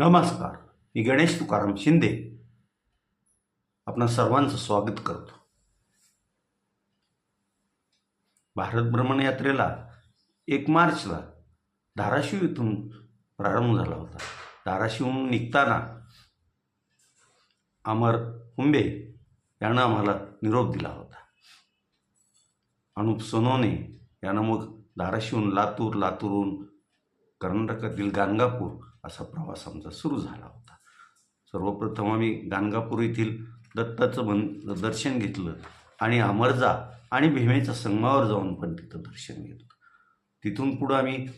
नमस्कार. मी गणेश तुकाराम शिंदे. आपणा सर्वांचं स्वागत करतो. भारत भ्रमण यात्रेला एक मार्चला धाराशिव इथून प्रारंभ झाला होता. धाराशिवहून निघताना अमर हुंबे यानं आम्हाला निरोप दिला होता. अनुप सोनवणे यानं मग धाराशिवहून लातूर लातूरहून कर्नाटकातील गाणगापूर असा प्रवास आमचा सुरू झाला होता. सर्वप्रथम आम्ही गाणगापूर येथील दत्ताचं मन दर्शन घेतलं आणि अमरजा आणि भीमेच्या संगमावर जाऊन पण तिथं दर्शन घेतलं. तिथून पुढं आम्ही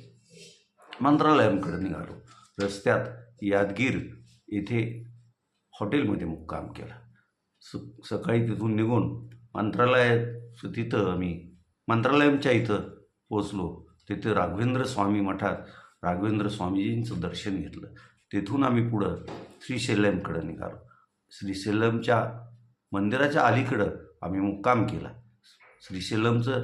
मंत्रालयांकडे निघालो. रस्त्यात यादगीर येथे हॉटेलमध्ये मुक्काम केला. स सकाळी तिथून निघून मंत्रालयाचं तिथं आम्ही मंत्रालयाच्या इथं पोचलो तिथे राघवेंद्र स्वामी मठात राघवेंद्र स्वामीजींचं दर्शन घेतलं. तेथून आम्ही पुढं श्रीशैलमकडं निघालो. श्रीशैलमच्या मंदिराच्या अलीकडं आम्ही मुक्काम केला. श्रीशैलमचं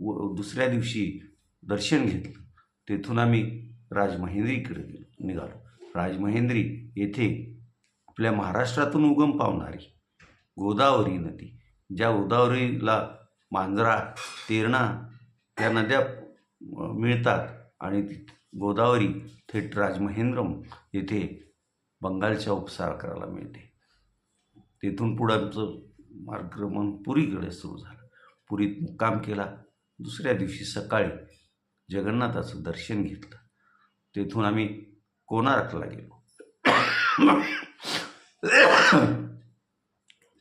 व दुसऱ्या दिवशी दर्शन घेतलं. तेथून आम्ही राजमहेंद्रीकडे गेलो निघालो. राजमहेंद्री येथे आपल्या महाराष्ट्रातून उगम पावणारी गोदावरी नदी. ज्या गोदावरीला मांजरा तेरणा त्या नद्या मिळतात आणि ती गोदावरी थेट राजमहेंद्रम येथे बंगालच्या उपसागराला मिळते. तेथून पुढं आमचं मार्गक्रमण पुरीकडे सुरू झालं. पुरीत मुक्काम केला. दुसऱ्या दिवशी सकाळी जगन्नाथाचं दर्शन घेतलं. तेथून आम्ही कोणार्कला गेलो.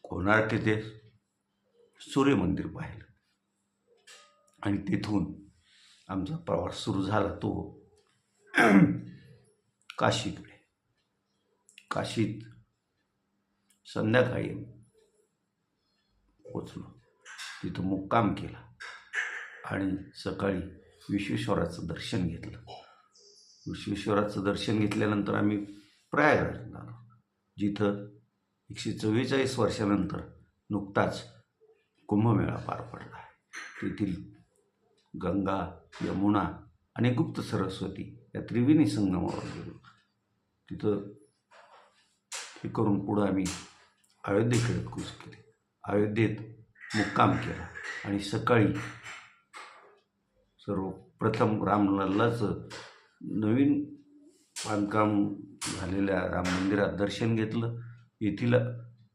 कोणार्क येथे? सूर्यमंदिर पाहिलं. आणि तेथून आमचा प्रवास सुरू झाला तो काशीकडे. काशीत संध्याकाळी पोचलो. तिथं मुक्काम केला आणि सकाळी विश्वेश्वराचं दर्शन घेतलं. विश्वेश्वराचं दर्शन घेतल्यानंतर आम्ही प्रयागराजला आलो जिथं एकशे चव्वेचाळीस वर्षानंतर नुकताच कुंभमेळा पार पडला तेथील गंगा यमुना आणि गुप्त सरस्वती या त्रिवेणी संगमावर गेलो. तिथं हे करून पुढं आम्ही अयोध्येकडे कूच केली. अयोध्येत मुक्काम केला आणि सकाळी सर्वप्रथम रामलल्लाचं नवीन बांधकाम झालेल्या राम मंदिरात दर्शन घेतलं. येथील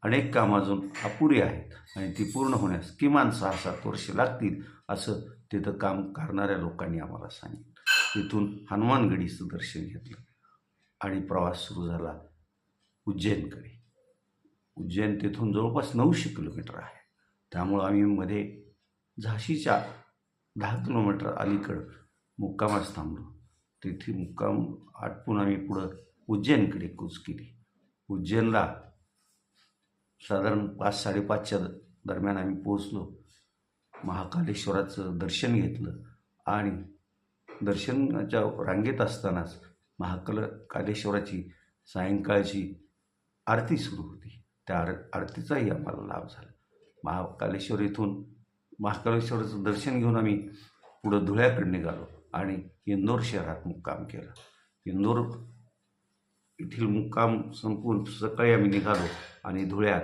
अनेक काम अजून अपुरी आहेत आणि ती पूर्ण होण्यास किमान सहा सात वर्षे लागतील असं तिथं काम करणाऱ्या लोकांनी आम्हाला सांगितलं. तिथून हनुमानगडीचं दर्शन घेतलं. आणि प्रवास सुरू झाला उज्जैनकडे. उज्जैन तेथून जवळपास नऊशे किलोमीटर आहे. त्यामुळं आम्ही मध्ये झाशीच्या दहा किलोमीटर अलीकडं मुक्कामास थांबलो. तिथे मुक्काम आटपून आम्ही पुढं उज्जैनकडे कूच केली. उज्जैनला साधारण पाच साडेपाचच्या द- दरम्यान आम्ही पोहोचलो. महाकालेश्वराचं दर्शन घेतलं आणि दर्शनाच्या रांगेत असतानाच महाकाल कालेश्वराची सायंकाळची आरती सुरू होती. त्या आर आरतीचाही आम्हाला लाभ झाला. महाकालेश्वर येथून महाकालेश्वराचं दर्शन घेऊन आम्ही पुढं धुळ्याकडे निघालो आणि इंदोर शहरात मुक्काम केला. इंदोर येथील मुक्काम संपून सकाळी आम्ही निघालो आणि धुळ्यात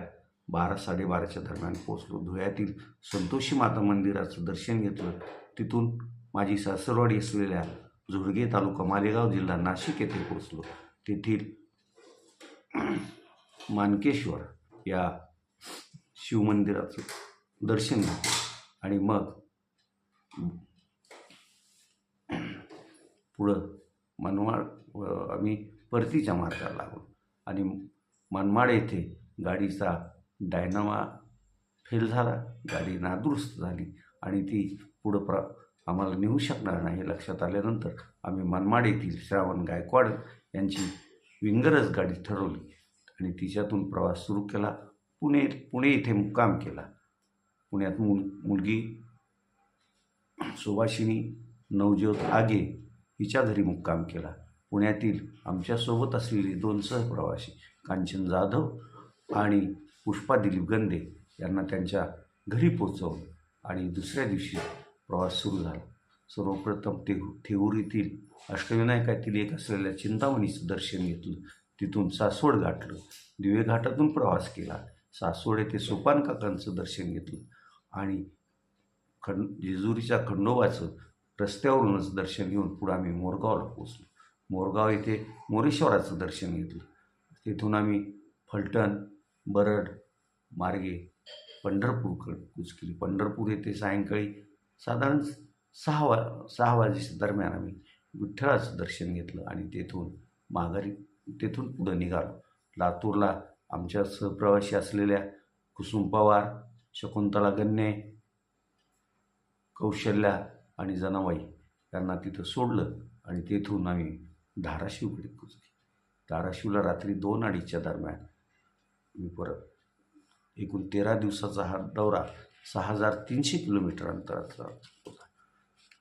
बारा साडेबाराच्या दरम्यान पोचलो धुळ्यातील संतोषी माता मंदिराचं दर्शन घेतलं. तिथून माझी सासरवाडी असलेल्या झुडगे तालुका मालेगाव जिल्हा नाशिक येथे पोचलो तेथील मानकेश्वर या शिवमंदिराचं दर्शन घेतलं आणि मग पुढं मनमाड आम्ही परतीच्या मार्गाला लागलो. आणि मनमाड येथे गाडीचा डायनामा फेल झाला गाडी नादुरुस्त झाली आणि ती पुढं प्र आम्हाला नेऊ शकणार नाही हे लक्षात आल्यानंतर आम्ही मनमाड येथील श्रावण गायकवाड यांची विंगरच गाडी ठरवली आणि तिच्यातून प्रवास सुरू केला. पुणे पुणे इथे मुक्काम केला. पुण्यात मुल मुलगी सुभाषिनी नवज्योत आगे हिच्या घरी मुक्काम केला. पुण्यातील आमच्यासोबत असलेली दोन सहप्रवासी कांचन जाधव आणि पुष्पा दिलीप गंदे यांना त्यांच्या घरी पोचवलं आणि दुसऱ्या दिवशी प्रवास सुरू झाला. सर्वप्रथम ते थेऊरीतील येथील अष्टविनायकातील एक असलेल्या चिंतामणीचं दर्शन घेतलं. तिथून सासवड गाठलं. दिवे घाटातून प्रवास केला. सासवड येथे सोपान काकांचं दर्शन घेतलं. आणि खंड जेजुरीच्या खंडोबाचं रस्त्यावरूनच दर्शन घेऊन पुढं आम्ही मोरगावला पोचलो मोरगाव येथे मोरेश्वराचं दर्शन घेतलं. तिथून आम्ही फलटण बरड मार्गे पंढरपूरकडे कूच केली पंढरपूर येथे सायंकाळी साधारण सहा वा सहा वाजेच्या दरम्यान आम्ही विठ्ठलाचं दर्शन घेतलं आणि तेथून माघारी तेथून पुढं निघालो. लातूरला आमच्या सहप्रवासी असलेल्या कुसुम पवार शकुंतला गन्ने कौशल्या आणि जनाबाई यांना तिथं सोडलं आणि तेथून आम्ही धाराशिवकडे पोचले धाराशिवला रात्री दोन अडीचच्या दरम्यान मी परत एकूण तेरा दिवसाचा हा दौरा सहा हजार तीनशे किलोमीटर अंतराचा होता.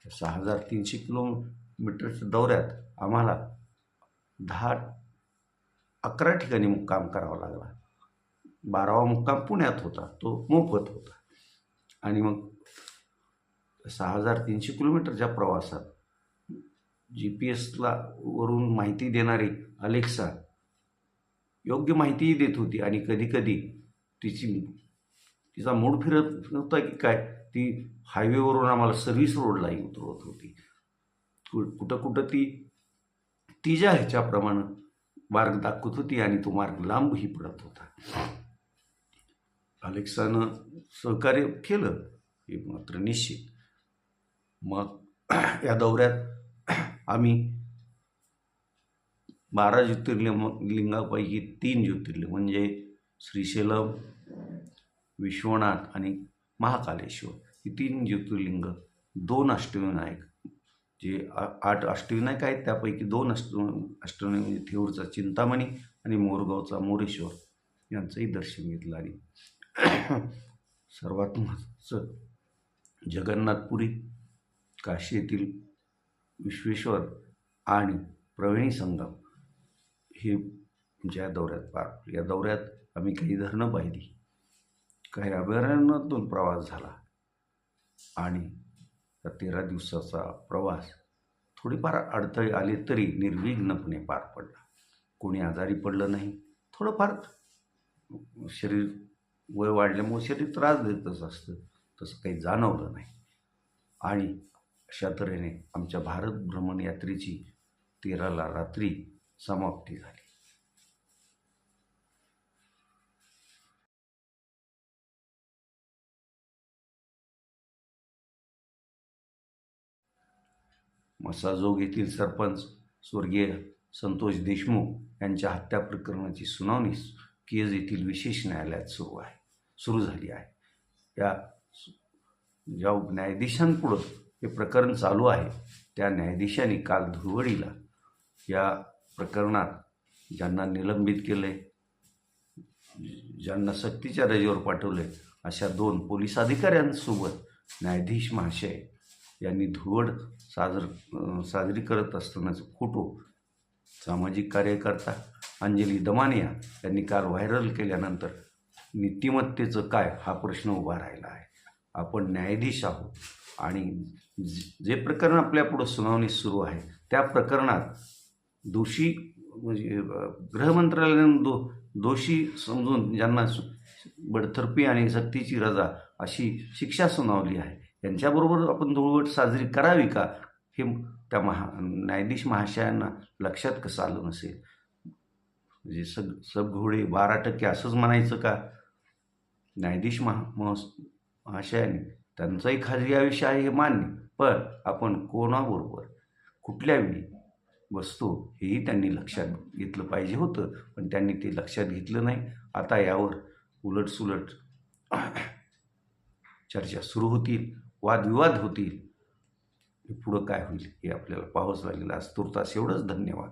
सहा हजार तीनशे किलोमीटरच्या दौऱ्यात आम्हाला दहा अकरा ठिकाणी मुक्काम करावा लागला. बारावा मुक्काम पुण्यात होता तो मोफत होता. आणि मग सहा हजार तीनशे किलोमीटरच्या प्रवासात जी पी एसला वरून माहिती देणारी अलेक्सा योग्य माहितीही देत होती आणि कधीकधी तिची तिचा मूड फिरत नव्हता की काय? ती हायवेवरून आम्हाला सर्व्हिस रोडलाही उतरवत होती. कुठं कुठं ती तिच्या ह्याच्याप्रमाणे मार्ग दाखवत होती आणि तो मार्ग लांबही पडत होता. अलेक्सानं सहकार्य केलं हे मात्र निश्चित. मग या दौऱ्यात आम्ही बारा ज्योतिर्लिंग लिंगापैकी तीन ज्योतिर्लिंग म्हणजे श्रीशैलम विश्वनाथ आणि महाकालेश्वर. ही तीन ज्योतिर्लिंग दोन अष्टविनायक जे आ आठ अष्टविनायक आहेत त्यापैकी दोन अष्ट अष्टविनायक म्हणजे थेऊरचा चिंतामणी आणि मोरगावचा मोरेश्वर यांचंही दर्शन घेतलं आणि सर्वात महत्त्वाचं जगन्नाथपुरी काशी येथील विश्वेश्वर आणि प्रवेणी संगम हे ज्या दौऱ्यात पार या दौऱ्यात आम्ही काही धरणं पाहिली. काही अभयारण्यातून प्रवास झाला. आणि तेरा दिवसाचा प्रवास थोडीफार अडथळे आले तरी निर्विघ्नपणे पार पडला. कोणी आजारी पडलं नाही. थोडंफार शरीर वय वाढल्यामुळे शरीर त्रास देतच असतं तसं काही जाणवलं नाही. आणि अशा तऱ्हेने आमच्या भारत भ्रमण यात्रेची तेराला रात्री समाप्ती झाली. मसाजोग येथील सरपंच स्वर्गीय संतोष देशमुख यांच्या हत्या प्रकरणाची सुनावणी केज येथील विशेष न्यायालयात सुरू आहे. सुरू झाली आहे. या ज्या न्यायाधीशांपुढं हे प्रकरण चालू आहे त्या न्यायाधीशांनी काल धुळवडीला या प्रकरणात ज्यांना निलंबित केलं आहे ज्यांना सक्तीच्या रजेवर पाठवले अशा दोन पोलीस अधिकाऱ्यांसोबत न्यायाधीश महाशय यांनी धुळवड साजर साजरी करत असतानाचा फोटो सामाजिक कार्यकर्ता अंजली दमानिया यांनी काल व्हायरल केल्यानंतर नीतिमत्तेचं काय हा प्रश्न उभा राहिला आहे. आपण न्यायाधीश आहोत आणि जे- प्रकरण आपल्यापुढं सुनावणी सुरू आहे त्या प्रकरणात दोषी म्हणजे गृहमंत्रालयानं दो दोषी समजून ज्यांना सु- आणि सक्तीची रजा अशी शिक्षा सुनावली आहे यांच्याबरोबर आपण धुळवट साजरी करावी का? हे त्या महा न्यायाधीश महाशयांना लक्षात कसं आलं नसेल? म्हणजे सग सबघोडे बारा टक्के असंच म्हणायचं का? न्यायाधीश महा महस महाशयाने त्यांचंही खाजगी आयुष्य आहे हे मान्य पण आपण कोणाबरोबर कुठल्या वेळी बसतो हेही त्यांनी लक्षात घेतलं पाहिजे होतं पण त्यांनी ते लक्षात घेतलं नाही. आता यावर उलटसुलट चर्चा सुरू होतील. वादविवाद होतील. हे पुढं काय होईल हे आपल्याला पाहावंच लागेल. आज तुर्तास एवढंच धन्यवाद.